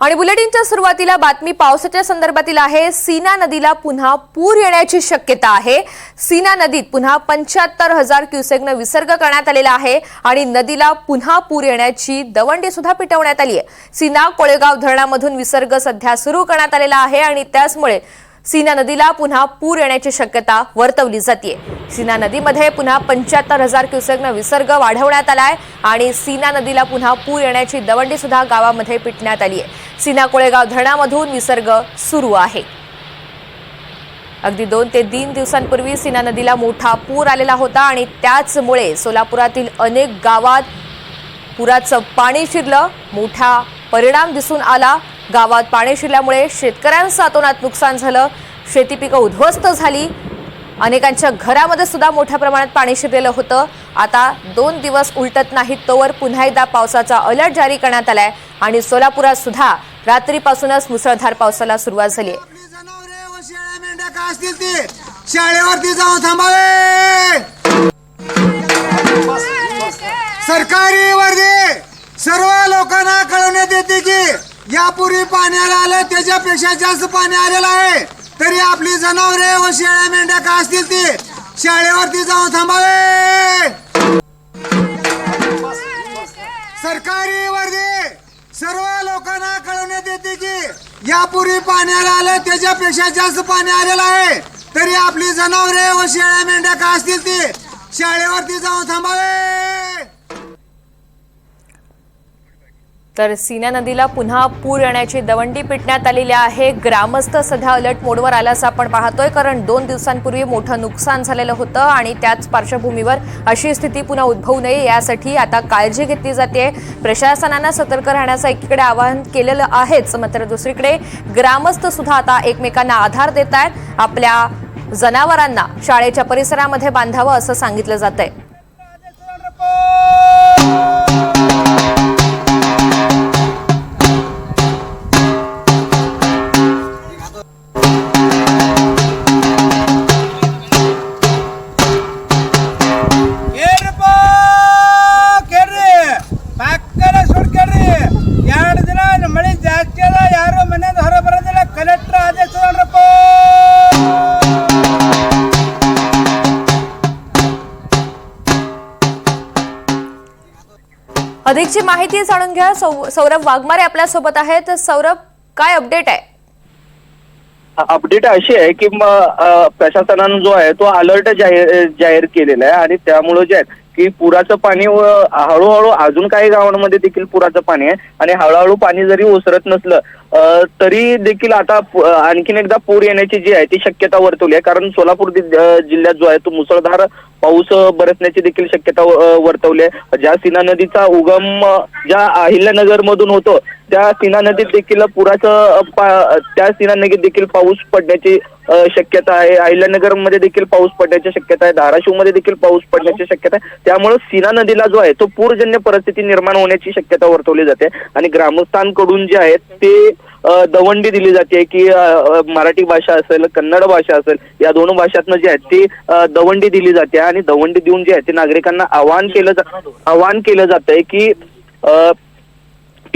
आणि बुलेटिनच्या सुरुवातीला बातमी पावसाच्या संदर्भातील आहे. सीना नदीला पुन्हा पूर येण्याची शक्यता आहे. सीना नदीत पुन्हा पंच्याहत्तर हजार क्युसेकनं विसर्ग करण्यात आलेला आहे आणि नदीला पुन्हा पूर येण्याची दवंडी सुद्धा पिटवण्यात आली आहे. सीना कोळेगाव धरणामधून विसर्ग सध्या सुरू करण्यात आलेला आहे आणि त्याचमुळे सीना नदीला पुन्हा पूर येण्याची शक्यता वर्तवली जाते सीना नदीमध्ये पुन्हा पंच्याहत्तर हजार क्युसेकनं विसर्ग वाढवण्यात आला आहे आणि सीना नदीला पुन्हा पूर येण्याची दवंडी सुद्धा गावामध्ये पिटण्यात आली आहे सीना कोळेगाव धरणामधून विसर्ग सुरू आहे. अगदी दोन ते तीन दिवसांपूर्वी सीना नदीला मोठा पूर आलेला होता आणि त्याचमुळे सोलापुरातील अनेक गावात पुराचं पाणी शिरलं. मोठा परिणाम दिसून आला. गावात पाणी शिरल्यामुळे शेतकऱ्यांचं अतोनात नुकसान झालं. शेती पिकं उद्ध्वस्त झाली. अनेकांच्या घरामध्ये सुद्धा मोठ्या प्रमाणात पाणी शिरलेलं होतं. आता दोन दिवस उलटत नाहीत तोवर पुन्हा एकदा पावसाचा अलर्ट जारी करण्यात आलाय आणि सोलापुरात सुद्धा रात्रीपासूनच मुसळधार पावसाला सुरुवात झाली शाळेवरती जाऊन थांबावे! सरकारी वर्दी! सर्व लोकांना कळवण्यात येते की यापूर्वी पाण्याला आलं त्याच्यापेक्षा जास्त पाणी आलेलं आहे. तरी आपली जनावरे व शेळ्या मेंढ्या का असतील ती? शाळेवरती जाऊन थांबावे! सरकारी वर्दी! सर्व लोकांना कळवण्यात येते की यापूर्वी पाण्याला आलं त्याच्यापेक्षा जास्त पाणी आलेलं आहे. तरी आपली जनावरे व शेळ्या मेंढ्या का असतील ती? शाळेवरती जाऊन थांबावे! तर सीना नदीला पुन्हा पूर येण्याची दवंडी पिटण्यात आलेली आहे. ग्रामस्थ सध्या अलर्ट मोडवर आल्याचं आपण पाहतोय कारण दोन दिवसांपूर्वी मोठं नुकसान झालेलं होतं आणि त्याच पार्श्वभूमीवर अशी स्थिती पुन्हा उद्भवू नये यासाठी आता काळजी घेतली जाते. प्रशासनानं सतर्क राहण्याचं एकीकडे आवाहन केलेलं आहेच मात्र दुसरीकडे ग्रामस्थ सुद्धा आता एकमेकांना आधार देत आहेत आपल्या जनावरांना शाळेच्या परिसरामध्ये बांधावं असं सांगितलं जात आहे ಮನೆಯಿಂದ ಹೊರ ಬರೋದಿಲ್ಲ ಕಲೆಕ್ಟರ್ ಆದೇಶ ನೋಡ್ರಪ್ಪ अधिकची माहिती जाणून घ्या सौ- सौरभ वाघमारे आपल्या सोबत आहेत सौरभ काय अपडेट आहे अपडेट अशी आहे की म, अ, प्रशासनानं जो आहे तो अलर्ट जाहीर जाहीर केलेला आहे आणि त्यामुळे जे आहे की पुराचं पाणी व हळूहळू अजून काही गावांमध्ये देखील पुराचं पाणी आहे. आणि हळूहळू पाणी जरी ओसरत नसलं तरी देखील आता आणखीन एकदा पूर येण्याची जी आहे ती शक्यता वर्तवली आहे. कारण सोलापूर जिल्ह्यात जो आहे तो मुसळधार पाऊस बरसण्याची देखील शक्यता वर्तवली आहे. ज्या सीना नदीचा उगम ज्या अहिल्यानगर मधून होतो त्या सीना नदीत देखील पुराचं त्या सीना नदीत देखील पाऊस पडण्याची शक्यता आहे. अहिल्यानगरमध्ये देखील पाऊस पडण्याची शक्यता आहे. धाराशिवमध्ये देखील पाऊस पडण्याची शक्यता आहे. त्यामुळे सीना नदीला जो आहे तो पूरजन्य परिस्थिती निर्माण होण्याची शक्यता वर्तवली जाते. आणि ग्रामस्थांकडून जे आहेत ते दवंडी दिली जाते की मराठी भाषा असेल कन्नड भाषा असेल या दोन भाषातनं जे आहेत ती दवंडी दिली जाते. आणि दवंडी देऊन जे आहे ते नागरिकांना आवाहन केलं जा- आवाहन केलं जात आहे की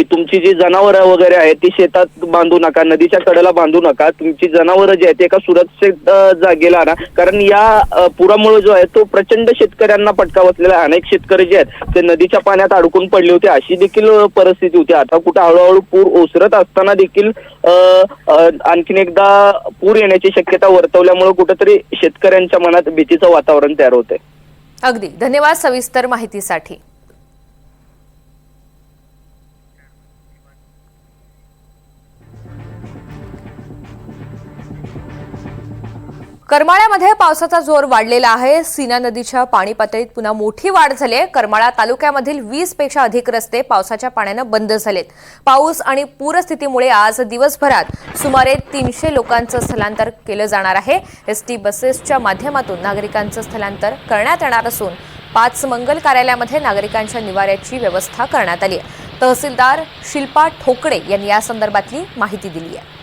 की तुमची जी जनावरं वगैरे आहेत ती शेतात बांधू नका नदीच्या कडेला बांधू नका. तुमची जनावरं जी आहेत ते एका सुरक्षित जागेला आणा. कारण या पुरामुळे जो आहे तो प्रचंड शेतकऱ्यांना फटका बसलेला आहे. अनेक शेतकरी जे आहेत ते नदीच्या पाण्यात अडकून पडले होते. अशी देखील परिस्थिती होती. आता कुठं हळूहळू पूर ओसरत असताना देखील आणखीन एकदा पूर येण्याची शक्यता वर्तवल्यामुळे कुठेतरी शेतकऱ्यांच्या मनात भीतीचं वातावरण तयार होते अगदी. धन्यवाद सविस्तर माहितीसाठी. करमाळ्यामध्ये पावसाचा जोर वाढलेला आहे. सीना नदीच्या पाणी पातळीत पुन्हा मोठी वाढ झाली आहे. करमाळा तालुक्यामधील वीसपेक्षा अधिक रस्ते पावसाच्या पाण्यानं बंद झालेत. पाऊस आणि पूरस्थितीमुळे आज दिवसभरात सुमारे तीनशे लोकांचं स्थलांतर केलं जाणार आहे. एस टी बसेसच्या माध्यमातून नागरिकांचं स्थलांतर करण्यात येणार असून पाच मंगल कार्यालयामध्ये नागरिकांच्या निवाऱ्याची व्यवस्था करण्यात आली आहे. तहसीलदार शिल्पा ठोकडे यांनी या संदर्भातली माहिती दिली आहे.